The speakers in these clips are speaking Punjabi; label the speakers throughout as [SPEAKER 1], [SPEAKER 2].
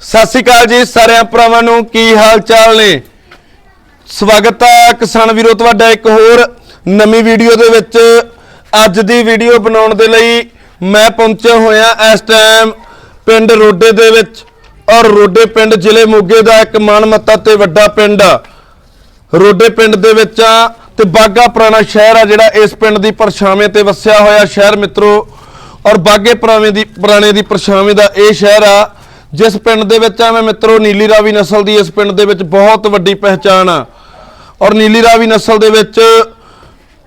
[SPEAKER 1] ਸਤਿ ਸ਼੍ਰੀ ਅਕਾਲ ਜੀ ਸਾਰਿਆਂ ਭਰਾਵਾਂ ਨੂੰ, ਕੀ ਹਾਲ ਚਾਲ ਨੇ? ਸਵਾਗਤ ਹੈ ਕਿਸਾਨ ਵੀਰੋ, ਤੁਹਾਡਾ ਇੱਕ ਹੋਰ ਨਵੀਂ ਵੀਡੀਓ ਦੇ ਵਿੱਚ। ਅੱਜ ਦੀ ਵੀਡੀਓ ਬਣਾਉਣ ਦੇ ਲਈ ਮੈਂ ਪਹੁੰਚਿਆ ਹੋਇਆ ਇਸ ਟਾਈਮ ਪਿੰਡ ਰੋਡੇ ਦੇ ਵਿੱਚ ਔਰ ਰੋਡੇ ਪਿੰਡ ਜ਼ਿਲ੍ਹੇ ਮੋਗੇ ਦਾ ਇੱਕ ਮਾਨਮੱਤਾ ਤੇ ਵੱਡਾ ਪਿੰਡ। ਆ ਰੋਡੇ ਪਿੰਡ ਦੇ ਵਿੱਚ ਆ ਤੇ ਬਾਗਾ ਪੁਰਾਣਾ ਸ਼ਹਿਰ ਆ ਜਿਹੜਾ ਇਸ ਪਿੰਡ ਦੀ ਪਰਛਾਵੇਂ ਤੇ ਵਸਿਆ ਹੋਇਆ ਸ਼ਹਿਰ ਮਿੱਤਰੋ। ਔਰ ਬਾਗੇ ਪੁਰਾਣੇ ਦੀ ਪੁਰਾਣੇ ਦੀ ਪਰਛਾਵੇਂ ਦਾ ਇਹ ਸ਼ਹਿਰ ਆ ਜਿਸ ਪਿੰਡ ਦੇ ਵਿੱਚ ਆ ਮੈਂ ਮਿੱਤਰੋ ਨੀਲੀ ਰਾਵੀ ਨਸਲ ਦੀ ਇਸ ਪਿੰਡ ਦੇ ਵਿੱਚ ਬਹੁਤ ਵੱਡੀ ਪਹਿਚਾਣ ਆ। ਔਰ ਨੀਲੀ ਰਾਵੀ ਨਸਲ ਦੇ ਵਿੱਚ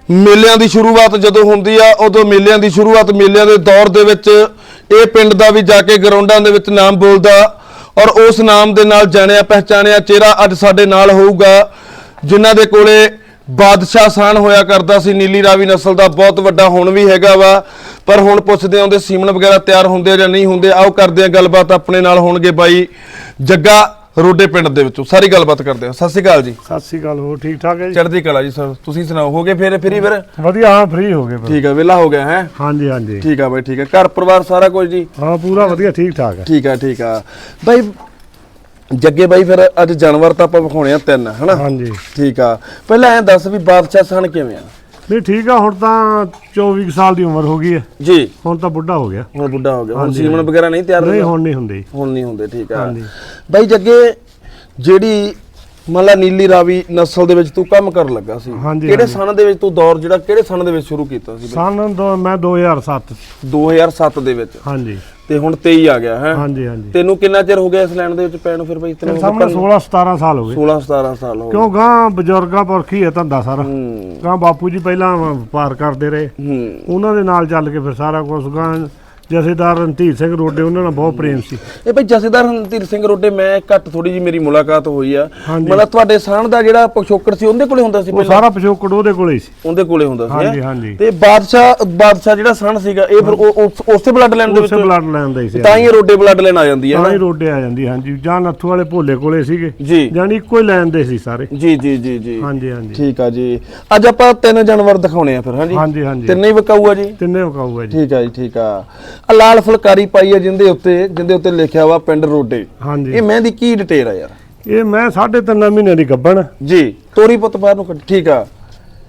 [SPEAKER 1] ਮੇਲਿਆਂ ਦੀ ਸ਼ੁਰੂਆਤ ਜਦੋਂ ਹੁੰਦੀ ਆ, ਉਦੋਂ ਮੇਲਿਆਂ ਦੀ ਸ਼ੁਰੂਆਤ ਮੇਲਿਆਂ ਦੇ ਦੌਰ ਦੇ ਵਿੱਚ ਇਹ ਪਿੰਡ ਦਾ ਵੀ ਜਾ ਕੇ ਗਰਾਊਂਡਾਂ ਦੇ ਵਿੱਚ ਨਾਮ ਬੋਲਦਾ। ਔਰ ਉਸ ਨਾਮ ਦੇ ਨਾਲ ਜਾਣਿਆ ਪਹਿਚਾਣਿਆ ਚਿਹਰਾ ਅੱਜ ਸਾਡੇ ਨਾਲ ਹੋਊਗਾ, ਜਿਨ੍ਹਾਂ ਦੇ ਕੋਲੇ ਬਾਦਸ਼ਾਹ ਸਾਨ ਹੋਇਆ ਕਰਦਾ ਸੀ। ਨੀਲੀ ਰਾਵੀ ਨਸਲ ਦਾ ਬਹੁਤ ਵੱਡਾ ਹੁਣ ਵੀ ਹੈਗਾ ਵਾ। ਪਰ ਹੁਣ ਪੁੱਛਦੇ ਆਉਂਦੇ ਸੀਮਨ ਵਗੈਰਾ ਤਿਆਰ ਹੁੰਦੇ ਜਾਂ ਨਹੀਂ ਹੁੰਦੇ। ਆਓ ਕਰਦੇ ਆ ਗੱਲਬਾਤ ਆਪਣੇ ਨਾਲ ਹੋਣਗੇ ਬਾਈ ਜੱਗਾ ਰੋਡੇ ਪਿੰਡ ਦੇ ਵਿੱਚੋਂ। ਸਾਰੀ ਗੱਲਬਾਤ ਕਰਦੇ ਆ ਸਤਿ ਸ਼੍ਰੀ ਅਕਾਲ ਜੀ।
[SPEAKER 2] ਸਤਿ ਸ੍ਰੀ ਅਕਾਲ ਹੋਰ ਠੀਕ ਠਾਕ ਹੈ ਜੀ?
[SPEAKER 1] ਚੜ੍ਹਦੀ ਕਲਾ ਜੀ ਸਰ। ਤੁਸੀਂ ਸੁਣਾਓ ਹੋ ਗਏ ਫੇਰ ਫਰੀ ਫਿਰ?
[SPEAKER 2] ਵਧੀਆ ਹਾਂ ਫ੍ਰੀ ਹੋ ਗਏ ਫਿਰ।
[SPEAKER 1] ਠੀਕ ਆ ਵਿਹਲਾ ਹੋ ਗਿਆ ਹੈ?
[SPEAKER 2] ਹਾਂਜੀ ਹਾਂਜੀ।
[SPEAKER 1] ਠੀਕ ਆ ਬਾਈ ਠੀਕ ਆ। ਘਰ ਪਰਿਵਾਰ ਸਾਰਾ ਕੁਝ ਜੀ?
[SPEAKER 2] ਹਾਂ ਪੂਰਾ ਵਧੀਆ ਠੀਕ ਠਾਕ ਹੈ।
[SPEAKER 1] ਠੀਕ ਆ ਠੀਕ ਆ। ਬਾਈ ਜੱਗੇ ਬਾਈ ਫਿਰ ਅੱਜ ਜਾਨਵਰ ਤਾਂ ਆਪਾਂ ਵਿਖਾਉਣੇ ਆ ਤਿੰਨ ਹਨਾ?
[SPEAKER 2] ਹਾਂਜੀ।
[SPEAKER 1] ਠੀਕ ਆ। ਪਹਿਲਾਂ ਐਂ ਦੱਸ ਵੀ ਬਾਦਸ਼ਾਹ ਸਣ ਕਿਵੇਂ ਆ?
[SPEAKER 2] ਨਹੀਂ ਠੀਕ ਆ ਹੁਣ ਤਾਂ 24 ਕੁ ਸਾਲ ਦੀ ਉਮਰ ਹੋ ਗਈ ਹੈ।
[SPEAKER 1] ਜੀ।
[SPEAKER 2] ਹੁਣ ਤਾਂ ਬੁੱਢਾ ਹੋ ਗਿਆ।
[SPEAKER 1] ਹੁਣ ਬੁੱਢਾ ਹੋ ਗਿਆ। ਹੁਣ
[SPEAKER 2] ਹਾਂਜੀ,
[SPEAKER 1] ਸੀਮਨ ਵਗੈਰਾ ਨਹੀਂ ਤਿਆਰ
[SPEAKER 2] ਨਹੀਂ
[SPEAKER 1] ਹੁੰਦਾ?
[SPEAKER 2] ਹੁਣ ਨਹੀਂ ਹੁੰਦੀ।
[SPEAKER 1] ਹੁਣ ਨਹੀਂ ਹੁੰਦੇ ਠੀਕ ਆ।
[SPEAKER 2] ਹਾਂਜੀ।
[SPEAKER 1] ਬਾਈ ਜੱਗੇ ਜਿਹੜੀ ਮੰਨ ਲਾ ਨੀਲੀ ਰਾਵੀ ਨਸਲ ਦੇ ਵਿੱਚ ਤੂੰ ਕੰਮ ਕਰਨ ਲੱਗਾ ਸੀ।
[SPEAKER 2] ਹਾਂਜੀ,
[SPEAKER 1] ਕਿਹੜੇ
[SPEAKER 2] ਹਾਂਜੀ।
[SPEAKER 1] ਸਨ ਦੇ ਵਿੱਚ ਤੂੰ ਦੌਰ ਜਿਹੜਾ ਕਿਹੜੇ ਸਨ ਦੇ ਵਿੱਚ ਸ਼ੁਰੂ ਕੀਤਾ ਸੀ?
[SPEAKER 2] ਸਨ ਦੋ ਮੈਂ 2007
[SPEAKER 1] 2007 ਦੇ ਵਿੱਚ।
[SPEAKER 2] ਹਾਂਜੀ।
[SPEAKER 1] ਤੇ ਹੁਣ 23 ਆ ਗਿਆ ਹੈ?
[SPEAKER 2] ਹਾਂਜੀ ਹਾਂਜੀ।
[SPEAKER 1] ਤੈਨੂੰ ਕਿੰਨਾ ਚਿਰ ਹੋ ਗਿਆ ਇਸ ਲੈਣ ਦੇ ਵਿੱਚ ਪੈਣ ਨੂੰ ਫਿਰ ਬਾਈ? ਤੈਨੂੰ
[SPEAKER 2] ਸਾਹਮਣੇ 16 17 ਸਾਲ ਹੋ ਗਏ।
[SPEAKER 1] 16 17 ਸਾਲ ਹੋ ਗਏ।
[SPEAKER 2] ਕਿਉਂ ਗਾਂ ਬਜ਼ੁਰਗਾਂ ਪੁਰਖੀ ਹੈ ਧੰਦਾ ਸਾਰਾ।
[SPEAKER 1] ਹੂੰ।
[SPEAKER 2] ਗਾਂ ਬਾਪੂ ਜੀ ਪਹਿਲਾਂ ਵਪਾਰ ਕਰਦੇ ਰਹੇ।
[SPEAKER 1] ਹੂੰ।
[SPEAKER 2] ਉਹਨਾਂ ਦੇ ਨਾਲ ਚੱਲ ਕੇ ਫਿਰ ਸਾਰਾ ਕੁਝ ਗਾਂ ਜਥੇਦਾਰ ਰਣਧੀਰ ਸਿੰਘ ਰੋਡੇ ਉਹਨਾਂ ਨਾਲ ਬਹੁਤ ਪ੍ਰੇਮ ਸੀ।
[SPEAKER 1] ਇਹ ਭਾਈ ਜਥੇਦਾਰ ਹਰਨਤੀਰ ਸਿੰਘ ਰੋਡੇ ਮੈਂ ਘੱਟ ਥੋੜੀ ਜੀ ਮੇਰੀ ਮੁਲਾਕਾਤ ਹੋਈ ਆ।
[SPEAKER 2] ਹਾਂਜੀ।
[SPEAKER 1] ਮਤਲਬ ਤੁਹਾਡੇ ਸਾਹਣ ਦਾ ਜਿਹੜਾ ਪਿਛੋਕੜ ਸੀ ਉਹਦੇ ਕੋਲੇ ਹੁੰਦਾ ਸੀ
[SPEAKER 2] ਉਹ
[SPEAKER 1] ਪਹਿਲਾਂ?
[SPEAKER 2] ਸਾਰਾ ਪਿਛੋਕੜ ਉਹਦੇ ਕੋਲੇ ਹੀ ਸੀ।
[SPEAKER 1] ਉਹਦੇ ਕੋਲੇ ਹੁੰਦਾ ਸੀ
[SPEAKER 2] ਹਾਂਜੀ,
[SPEAKER 1] ਹੈਂ?
[SPEAKER 2] ਹਾਂਜੀ।
[SPEAKER 1] ਤੇ ਬਾਦਸ਼ਾਹ ਬਾਦਸ਼ਾਹ ਜਿਹੜਾ ਸਾਹਣ ਸੀਗਾ ਇਹ ਫਿਰ ਉਹ- ਉਸ- ਉਸੇ ਬਲੱਡ ਲਾਈਨ ਦੇ ਵਿੱਚ
[SPEAKER 2] ਉਸੇ ਬਲੱਡ ਲੈਣ ਦਾ ਹੀ ਸੀ
[SPEAKER 1] ਤਾਂ ਹੀ ਇਹ ਰੋਡੇ ਬਲੱਡ ਲਾਈਨ ਆ ਜਾਂਦੀ ਹੈ
[SPEAKER 2] ਤਾਂ
[SPEAKER 1] ਨਾ
[SPEAKER 2] ਹੀ ਰੋਡੇ ਆ ਜਾਂਦੀ ਹਾਂਜੀ। ਜਾਂ ਨੱਥੂ ਵਾਲੇ ਭੋਲੇ ਕੋਲੇ ਸੀਗੇ
[SPEAKER 1] ਜੀ।
[SPEAKER 2] ਜਾਨੀ ਇੱਕੋ ਹੀ ਲੈਣ ਦੇ ਸੀ ਸਾਰੇ।
[SPEAKER 1] ਜੀ ਜੀ ਜੀ ਜੀ।
[SPEAKER 2] ਹਾਂਜੀ ਹਾਂਜੀ।
[SPEAKER 1] ਠੀਕ ਆ ਜੀ। ਅੱਜ ਆਪਾਂ ਤਿੰਨ ਜਾਨਵਰ ਦਿਖਾਉਣੇ ਆ ਫਿਰ ਹਾਂਜੀ?
[SPEAKER 2] ਹਾਂਜੀ ਹਾਂਜੀ।
[SPEAKER 1] ਤਿੰਨੇ ਹੀ ਵਿਕਾਊ ਆ ਜੀ?
[SPEAKER 2] ਤਿੰਨੇ ਵਿਕਾਊ ਹੈ ਜੀ।
[SPEAKER 1] ਠੀਕ ਆ ਜੀ ਠੀਕ ਆ। ਆ ਲਾਲ ਫੁਲਕਾਰੀ ਪਾਈ ਆ ਜਿੰਦੇ ਉੱਤੇ ਜਿੰਦੇ ਉੱਤੇ ਲਿਖਿਆ ਵਾ ਪਿੰਡ ਰੋਡੇ।
[SPEAKER 2] ਹਾਂਜੀ।
[SPEAKER 1] ਇਹ ਮਹਿੰਦੀ ਕੀ ਡਿਟੇਲ ਆ ਯਾਰ?
[SPEAKER 2] ਇਹ ਮੈਂ ਸਾਢੇ ਤਿੰਨ ਮਹੀਨਿਆਂ ਦੀ ਗੱਬਣ
[SPEAKER 1] ਜੀ ਤੋਰੀ ਪੁੱਤ ਬਾਹਰ ਨੂੰ ਕੱਢ ਠੀਕ ਆ।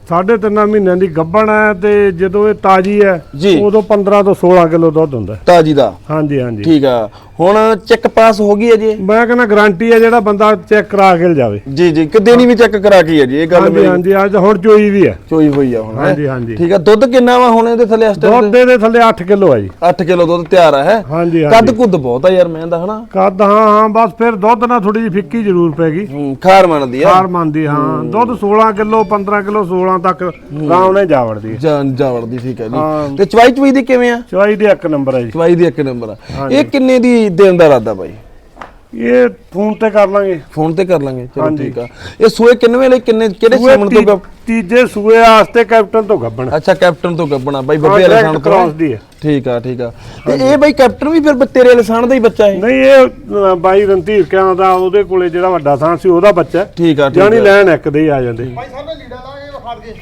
[SPEAKER 2] ਸਾਢੇ ਤਿੰਨ ਮਹੀਨਿਆਂ ਦੀ ਗੱਬਣ ਹੈ ਤੇ ਜਦੋਂ ਇਹ ਤਾਜੀ ਹੈ
[SPEAKER 1] ਜੀ।
[SPEAKER 2] ਉਦੋਂ 15 ਤੋਂ 16 ਕਿਲੋ ਦੁੱਧ ਹੁੰਦਾ। ਹੈ।
[SPEAKER 1] ਤਾਜੀ ਦਾ।
[SPEAKER 2] ਹਾਂਜੀ ਹਾਂਜੀ।
[SPEAKER 1] ਠੀਕ ਆ। ਹੁਣ ਚੈੱਕ ਪਾਸ ਹੋ ਗਈ ਹੈ ਜੀ
[SPEAKER 2] ਮੈਂ ਕਹਿੰਦਾ ਗਾਰੰਟੀ ਹੈ ਜਿਹੜਾ ਬੰਦਾ ਚੈੱਕ ਕਰਾ ਕੇ ਜਾਵੇ
[SPEAKER 1] ਜੀ ਜੀ ਕਿਤੇ ਨਹੀਂ ਵੀ ਚੈੱਕ ਕਰਾ ਕੇ ਹੈ ਜੀ ਇਹ ਗੱਲ
[SPEAKER 2] ਹਾਂਜੀ
[SPEAKER 1] ਮੇਰੀ
[SPEAKER 2] ਹਾਂਜੀ ਅੱਜ ਹੁਣ ਚੋਈ ਵੀ ਹੈ।
[SPEAKER 1] ਚੋਈ ਹੋਈ ਆ ਹੁਣ ਹੈਂ?
[SPEAKER 2] ਹਾਂਜੀ, ਹਾਂਜੀ।
[SPEAKER 1] ਠੀਕ ਆ ਦੁੱਧ ਕਿੰਨਾ ਵਾ ਹੁਣ ਇਹਦੇ ਥੱਲੇ ਇਸ
[SPEAKER 2] ਦੁੱਧ
[SPEAKER 1] ਟਾਈਮ
[SPEAKER 2] ਦੇ ਥੱਲੇ 8 ਕਿਲੋ ਹੈ ਜੀ।
[SPEAKER 1] 8 ਕਿਲੋ ਦੁੱਧ ਤਿਆਰ ਆ ਹੈ?
[SPEAKER 2] ਹਾਂਜੀ
[SPEAKER 1] ਕੱਦ
[SPEAKER 2] ਹਾਂਜੀ।
[SPEAKER 1] ਕੁੱਦ ਬਹੁਤ ਆ ਯਾਰ ਮੈਂ ਦਾ ਹਨਾ?
[SPEAKER 2] ਕੱਦ ਹਾਂ ਹਾਂ ਬਸ ਫਿਰ ਦੁੱਧ ਨਾਲ ਥੋੜੀ ਜਿਹੀ ਫਿੱਕੀ ਜ਼ਰੂਰ ਪੈਗੀ
[SPEAKER 1] ਹੂੰ, ਖਾਰ ਮੰਨਦੀ ਆ।
[SPEAKER 2] ਖਾਰ ਮੰਨਦੀ ਹਾਂ। ਦੁੱਧ 16 ਕਿਲੋ 15 ਕਿਲੋ 16 ਤੱਕ ਆਰਾਮ ਨਾਲ ਜਾ ਵੜਦੀ ਹੈ।
[SPEAKER 1] ਜਾਨ ਜਾਵੜ ਦੀ ਠੀਕ ਹੈ ਜੀ।
[SPEAKER 2] ਹਾਂ।
[SPEAKER 1] ਤੇ ਚਵਾਈ ਚਵਾਈ ਦੀ ਕਿਵੇਂ ਆ?
[SPEAKER 2] ਚਵਾਈ ਦੇ ਇੱਕ ਨੰਬਰ ਹੈ ਜੀ।
[SPEAKER 1] ਚਵਾਈ ਦੀ ਇੱਕ ਨੰਬਰ ਆ। ਇਹ ਕਿੰਨੇ ਦੀ ਦੇਣ ਦਾ ਇਰਾਦਾ ਬਾਈ?
[SPEAKER 2] ਇਹ ਫੋਨ ਤੇ ਕਰ ਲਾਂਗੇ।
[SPEAKER 1] ਫੋਨ ਤੇ ਕਰ ਲਾਂਗੇ ਚਲੋ
[SPEAKER 2] ਹਾਂਜੀ।
[SPEAKER 1] ਠੀਕ ਆ। ਇਹ ਸੂਏ ਕਿੰਨਵੇਂ ਲਈ ਕਿੰਨੇ ਕਿਹੜੇ
[SPEAKER 2] ਸੂਏ
[SPEAKER 1] ਸਮਣ ਤੋਂ
[SPEAKER 2] ਤੀਜੇ ਸੂਏ ਵਾਸਤੇ ਕੈਪਟਨ ਤੋਂ ਗੱਬਣ
[SPEAKER 1] ਅੱਛਾ ਕੈਪਟਨ ਤੋਂ ਗੱਬਣਾ ਬਾਈ ਬੱਬੇ ਵਾਲੇ ਸਾਨ ਤੋਂ
[SPEAKER 2] ਦੀ ਹੈ।
[SPEAKER 1] ਠੀਕ ਆ ਠੀਕ ਆ। ਤੇ ਇਹ ਬਾਈ ਕੈਪਟਨ ਵੀ ਫਿਰ ਤੇਰੇ ਵਾਲੇ ਸਾਨ ਦਾ ਹੀ ਬੱਚਾ ਹੈ
[SPEAKER 2] ਨਹੀਂ ਇਹ ਅ, ਬਾਈ ਰਣਧੀਰ ਕਿਆਂ ਦਾ ਉਹਦੇ ਕੋਲੇ ਜਿਹੜਾ ਵੱਡਾ ਸਾਂ ਸੀ ਉਹਦਾ ਬੱਚਾ ਹੈ।
[SPEAKER 1] ਠੀਕ ਆ ਠੀਕ ਆ।
[SPEAKER 2] ਲੈਣ ਇੱਕ ਦੇ ਹੀ ਆ ਜਾਂਦੇ।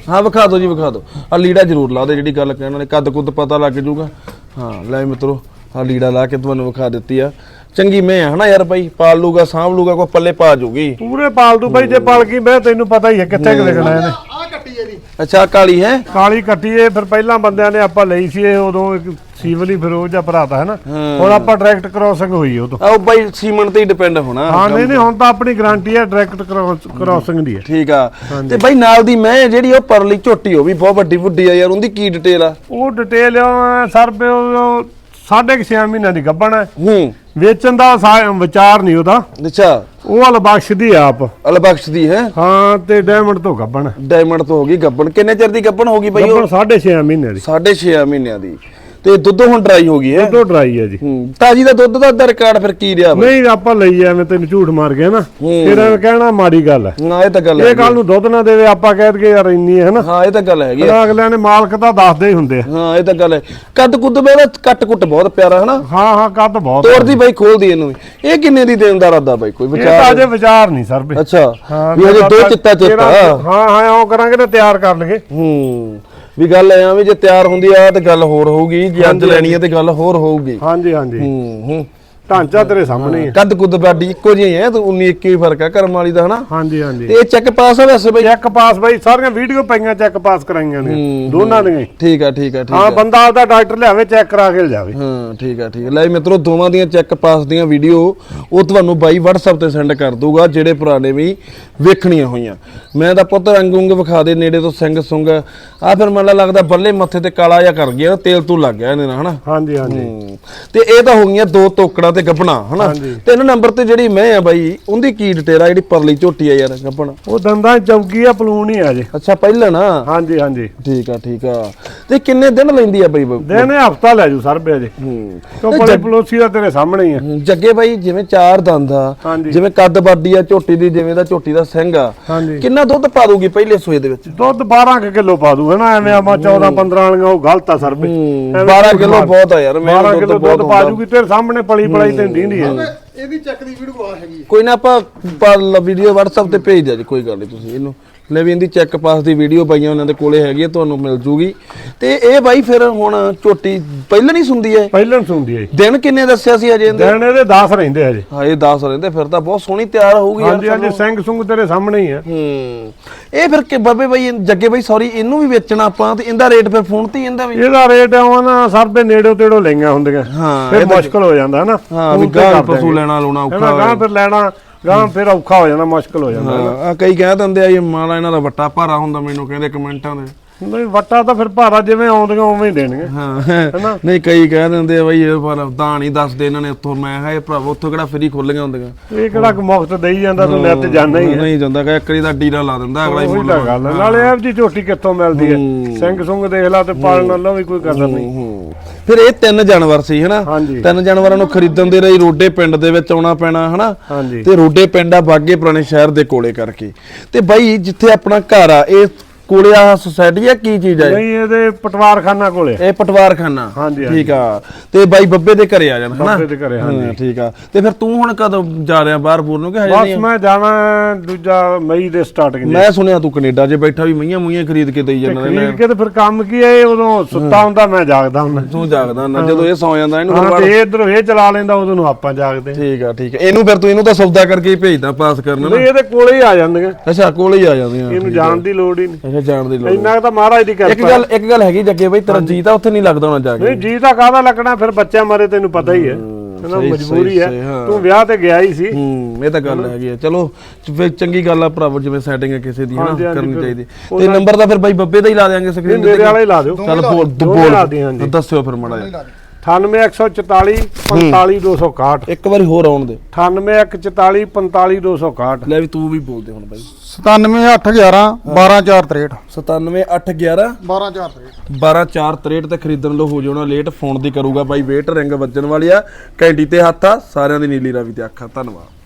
[SPEAKER 1] ਹਾਂ ਵਿਖਾ ਦਿਓ ਜੀ ਵਿਖਾ ਦਿਓ। ਆ ਲੀੜਾ ਜ਼ਰੂਰ ਲਾ ਦੇ ਜਿਹੜੀ ਗੱਲ ਕਹਿਣ ਵਾਲੇ। ਕੱਦ ਕੁੱਦ ਪਤਾ ਲੱਗ ਜਾਊਗਾ ਹਾਂ ਲੈ ਮਿੱਤਰੋ ਆ ਲੀੜਾ ਲਾ ਕੇ ਤੁਹਾਨੂੰ ਵਿਖਾ ਦਿੱਤੀ ਆ। ਚੰਗੀ ਮੈਂ ਹਨਾ ਯਾਰ ਬਾਈ ਪਾਲ ਲੂਗਾ ਸਾਂਭ ਲੂਗਾ ਕੋਈ ਪੱਲੇ ਪਾ ਜੂਗੀ।
[SPEAKER 2] ਪੂਰੇ ਪਾਲਤੂ ਬਾਈ ਜੇ ਪਲ ਗਈ ਮੈਂ ਤੈਨੂੰ ਪਤਾ ਹੀ ਹੈ ਕਿੱਥੇ ਕਿ ਲਿਖਣਾ ਇਹਨੇ।
[SPEAKER 1] ਅੱਛਾ ਕਾਲੀ ਹੈ?
[SPEAKER 2] ਕਾਲੀ ਕੱਟੀ ਇਹ ਫਿਰ ਪਹਿਲਾਂ ਬੰਦਿਆਂ ਨੇ ਆਪਾਂ ਲਈ ਸੀ ਇਹ ਉਦੋਂ ਇੱਕ ਸੀਵਲੀ ਫਿਰੋਜ਼ ਦਾ ਹੈ ਨਾ।
[SPEAKER 1] ਹਾਂ।
[SPEAKER 2] ਹੁਣ ਆਪਾਂ ਡਾਇਰੈਕਟ ਕ੍ਰੋਸਿੰਗ ਹੋਈ ਉਹ ਤੋਂ
[SPEAKER 1] ਆਓ ਬਾਈ ਸੀਮਨ ਤੇ ਹੀ ਡਿਪੈਂਡ ਹੋਣਾ।
[SPEAKER 2] ਹਾਂ ਨਹੀਂ ਨਹੀਂ ਹੁਣ ਤਾਂ ਆਪਣੀ ਗਾਰੰਟੀ ਹੈ। ਡਾਇਰੈਕਟ ਕ੍ਰੋਸਿੰਗ ਦੀ ਹੈ
[SPEAKER 1] ਠੀਕ ਆ। ਤੇ ਬਾਈ ਨਾਲ ਦੀ ਮੈਂ ਜਿਹੜੀ ਉਹ ਪਰਲੀ ਝੋਟੀ ਉਹ ਵੀ ਬਹੁਤ ਵੱਡੀ ਵੱਡੀ ਆ ਯਾਰ ਉਹਦੀ ਕੀ ਡਿਟੇਲ ਆ?
[SPEAKER 2] ਉਹ ਡਿਟੇਲ ਸਰ ਉਹ ਸਾਢੇ ਕੁ ਛੇ ਮਹੀਨਿਆਂ ਦੀ ਗੱਭਣ ਹੈ।
[SPEAKER 1] ਹੂੰ।
[SPEAKER 2] ਵੇਚਣ ਦਾ ਸਾ- ਵਿਚਾਰ ਨਹੀਂ ਉਹਦਾ।
[SPEAKER 1] ਅੱਛਾ।
[SPEAKER 2] ਉਹ ਹਲ ਬਖਸ਼ਦੀ ਆ ਆਪ।
[SPEAKER 1] ਅਲਬਖਸ਼ ਦੀ ਹੈ?
[SPEAKER 2] ਹਾਂ ਤੇ ਡਾਇਮੰਡ ਤੋਂ ਗੱਭਣ
[SPEAKER 1] ਡਾਇਮੰਡ ਤੋਂ ਹੋ ਗਈ ਗੱਬਣ ਕਿੰਨੇ ਚਿਰ ਦੀ ਗੱਬਣ ਹੋ ਗਈ ਬਾਈ ਉਹ?
[SPEAKER 2] ਗੱਭਣ ਸਾਢੇ ਛੇ ਮਹੀਨੇ ਦੀ।
[SPEAKER 1] 6.5 ਮਹੀਨਿਆਂ ਦੀ। ਤੇ ਦੁੱਧ ਹੁਣ ਡਰਾਈ ਹੋ ਗਈ ਹੈ।
[SPEAKER 2] ਉਦੋਂ ਡਰਾਈ ਹੈ ਜੀ।
[SPEAKER 1] ਹੂੰ ਤਾਜੀ ਦਾ ਦੁੱਧ ਦਾ ਰਿਕਾਰਡ ਫਿਰ ਕੀ ਰਿਹਾ ਬਾਈ?
[SPEAKER 2] ਨਹੀਂ ਆਪਾਂ ਲਈ ਐਵੇਂ ਤੈਨੂੰ ਝੂਠ ਮਾਰ ਗਿਆ ਨਾ।
[SPEAKER 1] ਹੂੰ।
[SPEAKER 2] ਐਵੇਂ ਕਹਿਣਾ ਮਾੜੀ ਗੱਲ ਹੈ।
[SPEAKER 1] ਨਾ ਇਹ ਤਾਂ ਗੱਲ
[SPEAKER 2] ਇਹ
[SPEAKER 1] ਹੈ।
[SPEAKER 2] ਗੱਲ ਨੂੰ ਦੁੱਧ ਨਾ ਦੇਵੇ ਆਪਾਂ ਕਹਿ ਦਈਏ ਯਾਰ ਇੰਨੀ ਹੈ ਨਾ।
[SPEAKER 1] ਹਾਂ ਇਹ ਤਾਂ ਗੱਲ ਹੈਗੀ।
[SPEAKER 2] ਫਿਰ ਅਗਲਿਆਂ ਨੇ ਮਾਲਕ ਤਾਂ ਦੱਸਦੇ ਹੀ ਹੁੰਦੇ ਆ।
[SPEAKER 1] ਹਾਂ ਇਹ ਤਾਂ ਗੱਲ ਹੈ। ਕੱਦ ਕੁੱਦ ਮੇਰਾ ਕੱਟ ਕੁੱਟ ਬਹੁਤ ਪਿਆਰਾ ਹਨਾ?
[SPEAKER 2] ਹਾਂ ਹਾਂ ਕੱਦ ਬਹੁਤ
[SPEAKER 1] ਤੋੜ ਦੀ ਬਾਈ ਖੋਲਦੀ ਇਹਨੂੰ। ਇਹ ਕਿੰਨੇ ਦੀ ਦੇਣ ਦਾ ਇਰਾਦਾ ਬਾਈ? ਕੋਈ
[SPEAKER 2] ਇਹ ਤਾਂ
[SPEAKER 1] ਵਿਚਾਰ
[SPEAKER 2] ਵਿਚਾਰ ਨਹੀਂ ਸਰ ਵੀ।
[SPEAKER 1] ਅੱਛਾ।
[SPEAKER 2] ਹਾਂ
[SPEAKER 1] ਵੀ ਹਜੇ ਦੋ ਚਿੱਤਾ ਚਿੱਤਾ
[SPEAKER 2] ਤੇਰਾ- ਹਾਂ ਹਾਂ ਉਹ ਕਰਾਂਗੇ ਤੇ ਤਿਆਰ ਕਰ ਲਗੇ
[SPEAKER 1] ਹੂੰ। ਵੀ ਗੱਲ ਐ ਆ ਵੀ ਜੇ ਤਿਆਰ ਹੁੰਦੀ ਆ ਤੇ ਗੱਲ ਹੋਰ ਹੋਊਗੀ ਜੇ ਅੱਜ ਲੈਣੀ ਆ ਤੇ ਗੱਲ ਹੋਰ ਹੋਊਗੀ।
[SPEAKER 2] ਹਾਂਜੀ ਹਾਂਜੀ।
[SPEAKER 1] ਹੂੰ ਹੂੰ।
[SPEAKER 2] ਢਾਂਚਾ ਤੇਰੇ ਸਾਹਮਣੇ ਹੀ ਹੈ
[SPEAKER 1] ਕੱਦ ਕੁੱਦ ਬਾਡੀ ਇੱਕੋ ਜਿਹੀ ਹੈ ਤੇ 19 21 ਫ਼ਰਕ ਹੈ ਕਰਮ ਵਾਲੀ ਦਾ ਹਨਾ?
[SPEAKER 2] ਹਾਂਜੀ ਹਾਂਜੀ।
[SPEAKER 1] ਤੇ ਇਹ ਚੈੱਕ ਪਾਸ ਆ ਵੈਸੇ ਬਈ?
[SPEAKER 2] ਚੈੱਕ ਪਾਸ ਬਾਈ ਸਾਰੀਆਂ ਵੀਡੀਓ ਪਈਆਂ ਚੈੱਕ ਪਾਸ ਕਰਾਈਆਂ ਨੇ ਦੋਨਾਂ ਦੀਆਂ ਹੀ।
[SPEAKER 1] ਠੀਕ ਆ ਠੀਕ ਆ ਠੀਕ
[SPEAKER 2] ਹਾਂ
[SPEAKER 1] ਆ।
[SPEAKER 2] ਬੰਦਾ ਆਪਦਾ ਡਾਕਟਰ ਲਿਆਵੇ ਚੈੱਕ ਕਰਾ ਕੇ ਲਿਜਾਵੇ।
[SPEAKER 1] ਹਾਂ ਠੀਕ ਆ ਠੀਕ ਆ। ਲੈ ਮਿੱਤਰੋ ਦੋਵਾਂ ਦੀਆਂ ਚੈੱਕ ਪਾਸ ਦੀਆਂ ਵੀਡੀਓ ਉਹ ਤੁਹਾਨੂੰ ਬਾਈ WhatsApp ਤੇ ਸੈਂਡ ਕਰ ਦੂਗਾ ਜਿਹੜੇ ਪੁਰਾਣੇ ਵੀ ਵੇਖਣੀਆਂ ਹੋਈਆਂ। ਮੈਂ ਤਾਂ ਪੁੱਤ ਰੰਗ ਉਂਗ ਵਿਖਾ ਦੇ ਨੇੜੇ ਤੋਂ ਸਿੰਘ ਸੁੰਗ। ਆ ਫਿਰ ਮੈਨੂੰ ਲੱਗਦਾ ਬੱਲੇ ਮੱਥੇ ਤੇ ਕਾਲਾ ਜਿਹਾ ਕਰ ਗਿਆ ਤੇਲ ਤੂੰ ਲੱਗ ਗਿਆ ਇਹਦੇ ਨਾਲ ਹਨਾ?
[SPEAKER 2] ਹਾਂਜੀ ਹਾਂਜੀ।
[SPEAKER 1] ਹੂੰ। ਤੇ ਇਹ ਤਾਂ ਹੋ ਗਈਆਂ ਦੋ ਤੋਕੜਾਂ ਤੇ ਗੱਬਣਾ ਹਨਾ। ਤਿੰਨ ਨੰਬਰ ਤੇ ਜਿਹੜੀ ਮੈਂ ਆ ਬਾਈ ਉਹਦੀ ਕੀ ਡਿਟੇਲ ਆ ਜਿਹੜੀ ਪਰਲੀ ਝੋਟੀ ਆ ਯਾਰ ਗੱਬਣ
[SPEAKER 2] ਉਹ ਦੰਦਾਂ ਚੌਕੀ ਆ ਪਲੂਣ ਹੀ ਆ ਜੇ।
[SPEAKER 1] ਅੱਛਾ ਪਹਿਲਾਂ ਨਾ
[SPEAKER 2] ਹਾਂਜੀ ਹਾਂਜੀ।
[SPEAKER 1] ਠੀਕ ਆ ਠੀਕ ਆ। ਤੇ ਕਿੰਨੇ ਦਿਨ ਲੈਂਦੀ ਆ ਬਾਈ ਬ-
[SPEAKER 2] ਦਿਨ ਹਫਤਾ ਲੈ ਜੂ ਸਰਬੇ ਜੇ
[SPEAKER 1] ਹੂੰ।
[SPEAKER 2] ਕਿਉਂ ਬੜੇ ਪਲੋਸੀ ਦਾ ਤੇਰੇ ਸਾਹਮਣੇ ਹੀ ਆ।
[SPEAKER 1] ਜੱਗੇ ਬਾਈ ਜਿਵੇਂ ਚਾਰ ਦੰਦ ਆ। ਜਿਵੇਂ ਕੱਦ ਬਾਡੀ ਆ ਝੋਟੀ ਦੀ ਜਿਵੇਂ ਦਾ ਝੋਟੀ ਦਾ ਸਿੰਘ ਆ ਕਿੰਨਾ ਦੁੱਧ ਪਾ ਦੂਗੀ ਪਹਿਲੇ ਸੂਏ ਦੇ ਵਿੱਚ?
[SPEAKER 2] ਦੁੱਧ 12 ਕਿਲੋ ਪਾ ਦੂ ਹਨਾ? ਐਵੇਂ ਆਪਾਂ 14 15 ਵਾਲੀਆਂ ਉਹ ਗਲਤ ਆ
[SPEAKER 1] ਹੂੰ,
[SPEAKER 2] ਐਵੇਂ
[SPEAKER 1] 12
[SPEAKER 2] ਝੂਠ
[SPEAKER 1] ਕਿਲੋ ਬਹੁਤ ਆ ਯਾਰ, ਮੈਂ
[SPEAKER 2] 12
[SPEAKER 1] ਦੁੱਧ
[SPEAKER 2] ਕਿਲੋ
[SPEAKER 1] ਬਹੁਤ
[SPEAKER 2] ਦੁੱਧ ਪਾ। ਜੂਗੀ ਤੇਰੇ ਸਾਹਮਣੇ ਪਲੀ ਪਲਾਈ ਤੇ ਦਿੰਦੀ ਹੈ।
[SPEAKER 3] ਇਹਦੀ ਚੱਕ ਦੀ ਵੀਡੀਓ ਆ ਹੈਗੀ
[SPEAKER 1] ਕੋਈ ਨਾ ਆਪਾਂ ਵੀਡੀਓ WhatsApp ਤੇ ਭੇਜ ਦਿਆ ਜੀ ਕੋਈ ਗੱਲ ਨਹੀਂ ਤੁਸੀਂ ਇਹਨੂੰ ਲੈ ਵੀ ਇਹਦੀ ਚੈੱਕ ਪਾਸ ਦੀ ਵੀਡੀਓ ਪਾਈਆਂ ਉਹਨਾਂ ਦੇ ਕੋਲੇ ਹੈਗੀ ਆ ਤੁਹਾਨੂੰ ਮਿਲ ਜੂਗੀ। ਤੇ ਇਹ ਬਾਈ ਫਿਰ ਹੁਣ ਝੋਟੀ ਪਹਿਲਾਂ ਨਹੀਂ ਸੁਣਦੀ ਐ
[SPEAKER 2] ਪਹਿਲਾਂ ਸੁਣਦੀ ਹੈ
[SPEAKER 1] ਦਿਨ ਕਿੰਨੇ ਦੱਸਿਆ ਸੀ ਅਜੇ ਇਹਦੇ?
[SPEAKER 2] ਦਿਨ ਇਹਦੇ 10 ਰਹਿੰਦੇ ਆ ਜੀ
[SPEAKER 1] ਹਾਂ ਇਹ 10 ਰਹਿੰਦੇ ਫਿਰ ਤਾਂ ਬਹੁਤ ਸੋਹਣੀ ਤਿਆਰ ਹੋਊਗੀ ਯਾਰ
[SPEAKER 2] ਹਾਂਜੀ ਹਾਂਜੀ ਸਿੰਘ ਸੁੰਗ ਤੇਰੇ ਸਾਹਮਣੇ ਹੀ ਆ।
[SPEAKER 1] ਹੂੰ। ਇਹ ਫਿਰ ਕਿ ਬਾਬੇ ਬਾਈ ਜੱਗੇ ਬਾਈ ਸੌਰੀ ਇਹਨੂੰ ਵੀ ਵੇਚਣਾ ਆਪਾਂ ਤੇ ਇਹਦਾ ਰੇਟ ਫਿਰ ਫੋਨ ਤੇ ਹੀ ਇਹਦਾ ਵੀ।
[SPEAKER 2] ਇਹਦਾ ਰੇਟ ਆਉਂ ਨਾ ਸਰਬੇ ਨੇੜੋ ਤੇੜੋ ਲਈਆਂ ਹੁੰਦੀਆਂ।
[SPEAKER 1] ਹਾਂ,
[SPEAKER 2] ਫਿਰ ਮੁਸ਼ਕਲ ਹੋ ਜਾਂਦਾ ਨਾ।
[SPEAKER 1] ਹਾਂ ਵੀ ਗਾਂ ਪਸ਼ੂ। ਲੈਣਾ ਲੂਣਾ ਔਖਾ
[SPEAKER 2] ਹੈਨਾ ਗਾਂ ਫਿਰ ਲੈਣਾ ਗਾਂ ਫਿਰ ਔਖਾ ਹੋ ਜਾਂਦਾ ਮੁਸ਼ਕਲ ਹੋ ਜਾਂਦਾ।
[SPEAKER 1] ਹਾਂ ਆਹ ਕਈ ਕਹਿ ਦਿੰਦੇ ਆ ਇਹ ਮਾਲਾ ਇਹਨਾਂ ਦਾ ਵੱਟਾ ਭਾਰਾ ਹੁੰਦਾ ਮੈਨੂੰ ਕਹਿੰਦੇ ਕਮੈਂਟਾਂ ਦੇ।
[SPEAKER 2] ਨਹੀਂ ਵੱਟਾ ਤਾਂ ਫਿਰ ਭਾਰਾ ਜਿਵੇਂ ਆਉਂਦੀਆਂ ਉਵੇਂ ਹੀ ਦੇਣਗੇ।
[SPEAKER 1] ਹਾਂ। ਨਹੀਂ ਕਈ ਕਹਿ ਦਿੰਦੇ ਆ ਬਈ ਇਹ ਪਰ ਤਾਂ ਨਹੀਂ ਦੱਸਦੇ ਇਹਨਾਂ ਨੇ ਉੱਥੋਂ ਮੈਂ ਕਿਹਾ ਇਹ ਭਰਾਵਾ ਉੱਥੋਂ ਕਿਹੜਾ ਫਰੀ ਖੁੱਲੀਆਂ ਹੁੰਦੀਆਂ?
[SPEAKER 2] ਇਹ ਕਿਹੜਾ ਮੁਫਤ ਦੇਈ ਜਾਂਦਾ ਤੂੰ ਨਿੱਤ ਜਾਣਾ ਹੀ ਹੈ
[SPEAKER 1] ਨਹੀਂ ਜਾਂਦਾ ਕਿ ਇੱਕ ਵਾਰੀ ਦਾ ਡੀਰਾ ਲਾ ਦਿੰਦਾ ਅਗਲਾ ਹੀ ਮੁੱਲ
[SPEAKER 2] ਗੱਲ ਨਾਲੇ ਇਹ ਜੀ ਝੋਟੀ ਕਿੱਥੋਂ ਮਿਲਦੀ ਹੈ। ਸਿੰਘ ਸੁੰਗ ਦੇਖ ਲਾ ਤੇ ਪਾਲਣ ਨਾਲੋਂ ਵੀ ਕੋਈ ਕਦਰ ਨਹੀਂ।
[SPEAKER 1] ਫਿਰ ਇਹ ਤਿੰਨ ਜਾਨਵਰ ਸੀ ਹਨਾ। ਤਿੰਨ ਜਾਨਵਰਾਂ ਨੂੰ ਖਰੀਦਣ ਦੇ ਲਈ ਰੋਡੇ ਪਿੰਡ ਦੇ ਵਿੱਚ ਆਉਣਾ ਪੈਣਾ ਹਨਾ? ਤੇ ਰੋਡੇ ਪਿੰਡ ਆ ਬਾਗੇ ਪੁਰਾਣੇ ਸ਼ਹਿਰ ਦੇ ਕੋਲੇ ਕਰਕੇ। ਤੇ ਬਾਈ ਜਿੱਥੇ ਆਪਣਾ ਘਰ ਆ ਇਹ ਕੋਲੇ ਆ ਸੁਸਾਇਟੀ ਆ ਕੀ ਚੀਜ਼ ਆ ਇਹ?
[SPEAKER 2] ਨਹੀਂ ਇਹਦੇ ਪਟਵਾਰਖਾਨਾ ਕੋਲੇ
[SPEAKER 1] ਇਹ ਪਟਵਾਰਖਾਨਾ?
[SPEAKER 2] ਹਾਂਜੀ,
[SPEAKER 1] ਠੀਕ ਆ। ਤੇ ਬਾਈ ਬੱਬੇ ਦੇ ਘਰੇ ਆ ਜਾਣਾ ਹਨਾ?
[SPEAKER 2] ਬੱਬੇ ਦੇ ਘਰੇ, ਹਾਂਜੀ।
[SPEAKER 1] ਹਾਂ, ਠੀਕ ਆ। ਤੇ ਫਿਰ ਤੂੰ ਹੁਣ ਕਦੋਂ ਜਾ ਰਿਹਾ ਬਾਹਰ ਬੂਰ ਨੂੰ ਕਿ ਹਜੇ
[SPEAKER 2] ਬਸ
[SPEAKER 1] ਨਹੀਂ?
[SPEAKER 2] ਮੈਂ ਜਾਣਾ ਦੂਜਾ ਮਈ ਦੇ ਸਟਾਰਟਿੰਗ ਦੇ
[SPEAKER 1] ਮੈਂ ਸੁਣਿਆ ਤੂੰ ਕੈਨੇਡਾ 'ਚ ਬੈਠਾ ਵੀ ਮਈਆਂ ਮੁਈਆਂ ਖਰੀਦ ਕੇ ਦੇਈ ਜਾਂਦਾ
[SPEAKER 2] ਖਰੀਦ ਕੇ ਤੇ ਫਿਰ ਕੰਮ ਕੀ ਹੈ ਇਹ ਉਦੋਂ ਸੁੱਤਾ ਹੁੰਦਾ ਮੈਂ ਜਾਗਦਾ ਹੁੰਦਾ।
[SPEAKER 1] ਤੂੰ ਜਾਗਦਾ ਨਾ ਜਦੋਂ ਇਹ ਸੌ ਜਾਂਦਾ ਇਹਨੂੰ
[SPEAKER 2] ਹਾਂ ਤੇ ਇਧਰ ਇਹ ਚਲਾ ਲੈਂਦਾ ਉਦੋਂ ਨੂੰ ਆਪਾਂ ਜਾਗਦੇ
[SPEAKER 1] ਠੀਕ ਆ ਠੀਕ ਆ। ਇਹਨੂੰ ਫਿਰ ਤੂੰ ਇਹਨੂੰ ਤਾਂ ਸੌਦਾ ਕਰਕੇ ਹੀ ਭੇਜਦਾ ਪਾਸ ਕਰਨ
[SPEAKER 2] ਨਹੀਂ
[SPEAKER 1] ਨਾ
[SPEAKER 2] ਇਹਦੇ ਕੋਲੇ ਹੀ ਆ ਜਾਂਦੀਆਂ।
[SPEAKER 1] ਅੱਛਾ ਕੋਲੇ ਹੀ ਆ ਜਾਂਦੀਆਂ
[SPEAKER 2] ਇਹਨੂੰ ਜਾਣ ਦੀ ਲੋੜ ਹੀ ਨਹੀਂ।
[SPEAKER 1] ਅੱਛਾ ਜਾਣ ਦੀ ਲੋੜ
[SPEAKER 2] ਇੰਨਾ ਕੁ ਤਾਂ ਮਹਾਰਾਜ ਦੀ
[SPEAKER 1] ਇੱਕ
[SPEAKER 2] ਕਿਰਪਾ
[SPEAKER 1] ਗੱਲ ਇੱਕ ਗੱਲ ਹੈਗੀ ਜੱਗੇ ਬਈ ਤੇਰਾ ਜੀ ਤਾਂ ਉੱਥੇ ਨਹੀਂ ਲੱਗਦਾ ਹੋਣਾ ਜਾ ਕੇ।
[SPEAKER 2] ਨਹੀਂ ਜੀ ਤਾਂ ਕਾਹਦਾ ਲੱਗਣਾ? ਫਿਰ ਬੱਚਿਆਂ ਮਾਰੇ ਤੈਨੂੰ ਪਤਾ ਹੀ ਹੈ।
[SPEAKER 1] ਸਹੀ-
[SPEAKER 2] ਮਜਬੂਰੀ
[SPEAKER 1] ਸਹੀ-
[SPEAKER 2] ਹੈ।
[SPEAKER 1] ਸਹੀ, ਹਾਂ।
[SPEAKER 2] ਤੂੰ ਵਿਆਹ ਤੇ ਗਿਆ ਹੀ ਸੀ।
[SPEAKER 1] ਹੂੰ ਇਹ ਤਾਂ ਗੱਲ ਹੈਗੀ ਆ ਚਲੋ ਫਿਰ ਚੰਗੀ ਗੱਲ ਆ ਭਰਾਵੋ ਜਿਵੇਂ ਸੈਟਿੰਗ ਹੈ ਕਿਸੇ ਦੀ
[SPEAKER 2] ਹਾਂਜੀ,
[SPEAKER 1] ਹਨਾ?
[SPEAKER 2] ਹਾਂਜੀ,
[SPEAKER 1] ਕਰਨੀ
[SPEAKER 2] ਫਿਰ
[SPEAKER 1] ਚਾਹੀਦੀ। ਤੇ ਨੰਬਰ ਤਾਂ ਫਿਰ ਬਾਈ ਬੱਬੇ ਦਾ ਹੀ ਲਾ ਦੇਾਂਗੇ ਸਕਰੀਨ
[SPEAKER 2] ਮੇਰੇ ਵਾਲਾ ਹੀ ਲਾ ਦਿਓ।
[SPEAKER 1] ਚੱਲ ਬੋਲ
[SPEAKER 2] ਲਾ ਹਾਂਜੀ।
[SPEAKER 1] ਬੋਲ ਦੱਸਿਓ ਫਿਰ ਮੜਾ ਜਾ
[SPEAKER 2] 98144 45261
[SPEAKER 1] ਇੱਕ ਵਾਰੀ ਹੋਰ ਆਉਣ ਦੇ।
[SPEAKER 2] 98144 45261
[SPEAKER 1] ਲੈ ਵੀ ਤੂੰ ਵੀ ਬੋਲ ਦੇ ਹੁਣ ਬਾਈ।
[SPEAKER 3] 97811 12463
[SPEAKER 1] 97811
[SPEAKER 3] 12463
[SPEAKER 1] 12463 ਤੇ ਖਰੀਦਣ ਲੋ ਹੋ ਜਾਣਾ ਲੇਟ ਫੋਨ ਦੀ ਕਰੂਗਾ ਬਾਈ ਵੇਟ ਰਿੰਗ ਵੱਜਣ ਵਾਲੀ ਆ ਕੈਂਡੀ ਤੇ ਹੱਥ ਆ ਸਾਰਿਆਂ ਦੀ ਨੀਲੀ ਰਾਵੀ ਤੇ ਅੱਖਾਂ ਧੰਨਵਾਦ।